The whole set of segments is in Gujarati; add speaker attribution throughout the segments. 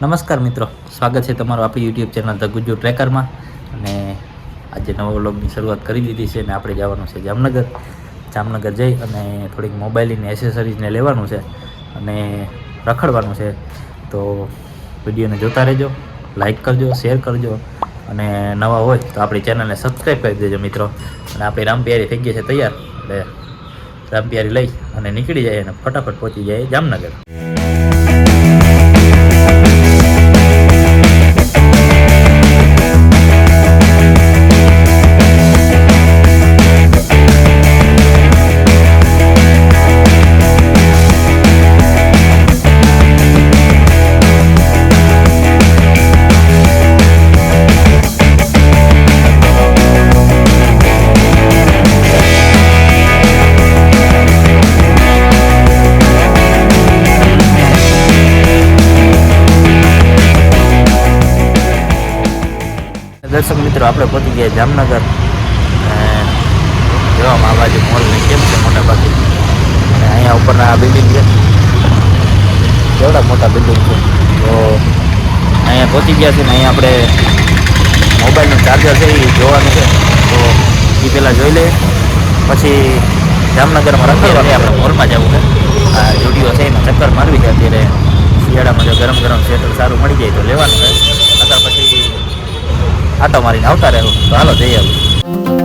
Speaker 1: નમસ્કાર મિત્રો, સ્વાગત છે તમારું આપણી યુટ્યુબ ચેનલ ધ ગુજુ ટ્રેકરમાં અને આજે નવા વ્લોગની શરૂઆત કરી દીધી છે અને આપણે જવાનું છે જામનગર. જામનગર જઈ અને થોડીક મોબાઈલની એસેસરીઝને લેવાનું છે અને રખડવાનું છે. તો વિડીયોને જોતા રહેજો લાઇક કરજો શેર કરજો. અને નવા હોય તો આપણી ચેનલને સબસ્ક્રાઈબ કરી દેજો મિત્રો. અને આપણી રામપિયારી થઈ ગઈ છે તૈયાર. એટલે રામપિયારી લઈ અને નીકળી જાય અને ફટાફટ પહોંચી જાય જામનગર. દર્શક મિત્રો આપણે પહોંચી ગયા જામનગર. જોવામાં આ બાજુ મોલને કેમ છે મોટા ભાગે? અને અહીંયા ઉપરના આ બિલ્ડિંગ છે. કેવડા મોટા બિલ્ડિંગ છે? તો અહીંયા પહોંચી ગયા છે ને અહીંયા આપણે મોબાઈલનું ચાર્જર છે એ જોવાનું છે. તો એ પહેલાં જોઈ લઈએ. પછી જામનગરમાં રખડવાનું આપણે મોલમાં જવું છે. આ જુડીઓ છે એમાં ચક્કર મારવી છે. અત્યારે શિયાળામાં જો ગરમ ગરમ સ્વેટર સારું મળી જાય તો લેવાનું છે. નકર પછી આટો મારીને આવતા રહેવું તો હાલો જઈએ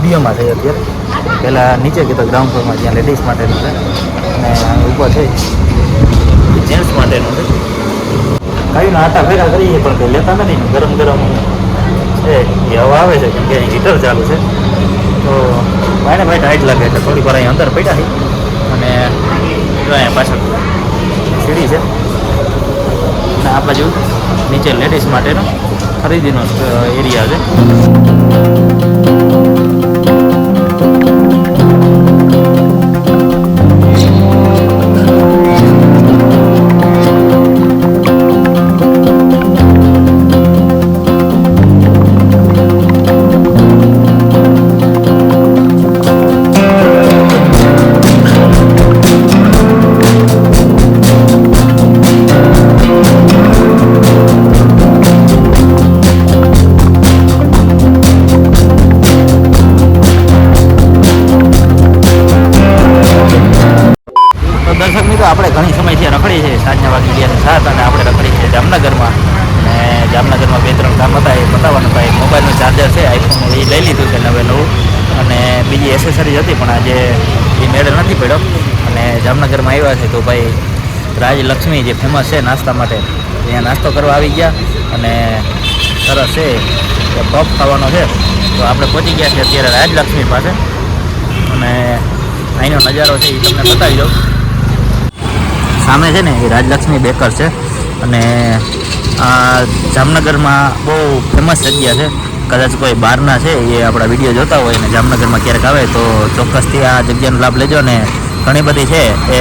Speaker 1: સ્ટુડિયોમાં છે અત્યારે પહેલાં નીચે કીધો ગ્રાઉન્ડ ફ્લોરમાં જ્યાં લેડીઝ માટેનું છે. અને ઉપર છે. જેન્ટ્સ માટેનું છે? કાંઈના આટા ભેગા કરીએ પણ કંઈ લેતા નથી. ગરમ ગરમ છે. એ હવા આવે છે કેમ કે અહીં હીટર ચાલુ છે. તો ભાઈને ભાઈ ટાઈટ લાગે છે. થોડી વાર અહીં અંદર પડ્યા છે અને અહીંયા પાછળ સીડી છે. અને આ બાજુ નીચે લેડીઝ માટેનો ખરીદીનો એરિયા છે. તો આપણે ઘણી સમયથી રખડી છે. સાંજના વાગી ગયા સાત અને આપણે રખડી છે જામનગરમાં. અને જામનગરમાં બે ત્રણ કામ હતા, એ પતાવવાનું ભાઈ. મોબાઈલનું ચાર્જર છે આઈફોન એ લઈ લીધું છે નવે નવું. અને બીજી એસેસરીઝ હતી, પણ આજે એ મેળ નથી પડ્યો. અને જામનગરમાં આવ્યા છે તો ભાઈ રાજલક્ષ્મી જે ફેમસ છે નાસ્તા માટે, ત્યાં નાસ્તો કરવા આવી ગયા. અને સરસ છે પફ ખાવાનો છે. તો આપણે પહોંચી ગયા છે અત્યારે રાજલક્ષ્મી પાસે. અને અહીંનો નજારો છે એ તમને બતાવી દઉં. સામે છે ને એ રાજલક્ષ્મી બેકર છે. અને આ જામનગરમાં બહુ ફેમસ જગ્યા છે. કદાચ કોઈ બહારના છે, એ આપણા વીડિયો જોતા હોય ને જામનગરમાં ક્યારેક આવે તો ચોક્કસથી આ જગ્યાનો લાભ લેજો ને ઘણી બધી છે એ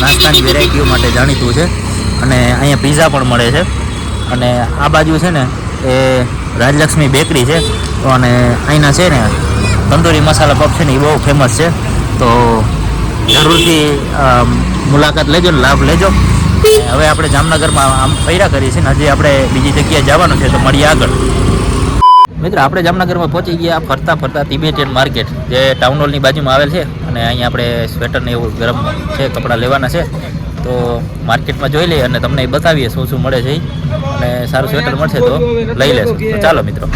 Speaker 1: નાસ્તાની વેરાયટીઓ માટે જાણીતું છે. અને અહીંયા પીઝા પણ મળે છે. અને આ બાજુ છે ને એ રાજલક્ષ્મી બેકરી છે. અને અહીંના છે ને તંદૂરી મસાલા પફ છે ને એ બહુ ફેમસ છે. તો જરૂરથી મુલાકાત લેજો, લાભ લેજો. હવે આપણે જામનગરમાં આમ ફર્યા કરીએ છીએ હજી આપણે બીજી જગ્યાએ જવાનું છે તો મળીએ આગળ. મિત્રો, આપણે જામનગરમાં પહોંચી ગયા ફરતા ફરતા તિબેટિયન માર્કેટ, જે ટાઉન હોલની બાજુમાં આવેલ છે અને અહીંયા આપણે સ્વેટર ને એવું ગરમ છે, કપડાં લેવાના છે. તો માર્કેટમાં જોઈ લઈએ અને તમને બતાવીએ શું શું મળે છે. અને સારું સ્વેટર મળશે તો લઈ લેશું. ચાલો, મિત્રો.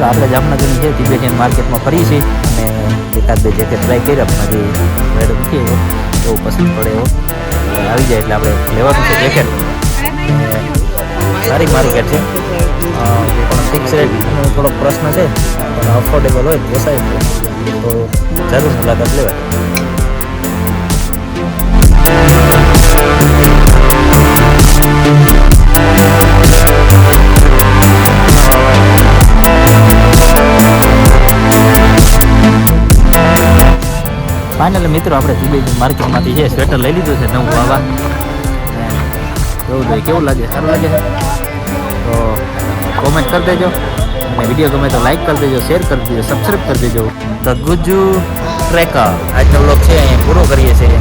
Speaker 1: આપણે જામનગરની છે તિબેટિયન માર્કેટમાં ફરી છે અને એકાદ બે જેકેટ ટ્રાય કરી આપણા જે રેડ નથી એવો પસંદ પડે એવો. આવી જાય એટલે આપણે લેવાનું છે જેકેટ. સારી માર્કેટ છે. પણ ફિક્સ રેટનો થોડોક પ્રશ્ન છે, પણ અફોર્ડેબલ હોય પોસાય તો જરૂર મુલાકાત લેવાય ફાઇનલ મિત્રો આપણે તિબેટી માર્કેટમાંથી છે સ્વેટર લઈ લીધું છે નવું આવા ને જોવું જોઈએ કેવું લાગે? સારું લાગે? છે તો કોમેન્ટ કરી દેજો. અને વીડિયો ગમે તો લાઈક કરી દેજો શેર કરી દેજો સબસ્ક્રાઈબ કરી દેજો. ધ ગુજુ ટ્રેકર આજનો બ્લોગ છે અહીંયા પૂરો કરીએ છીએ.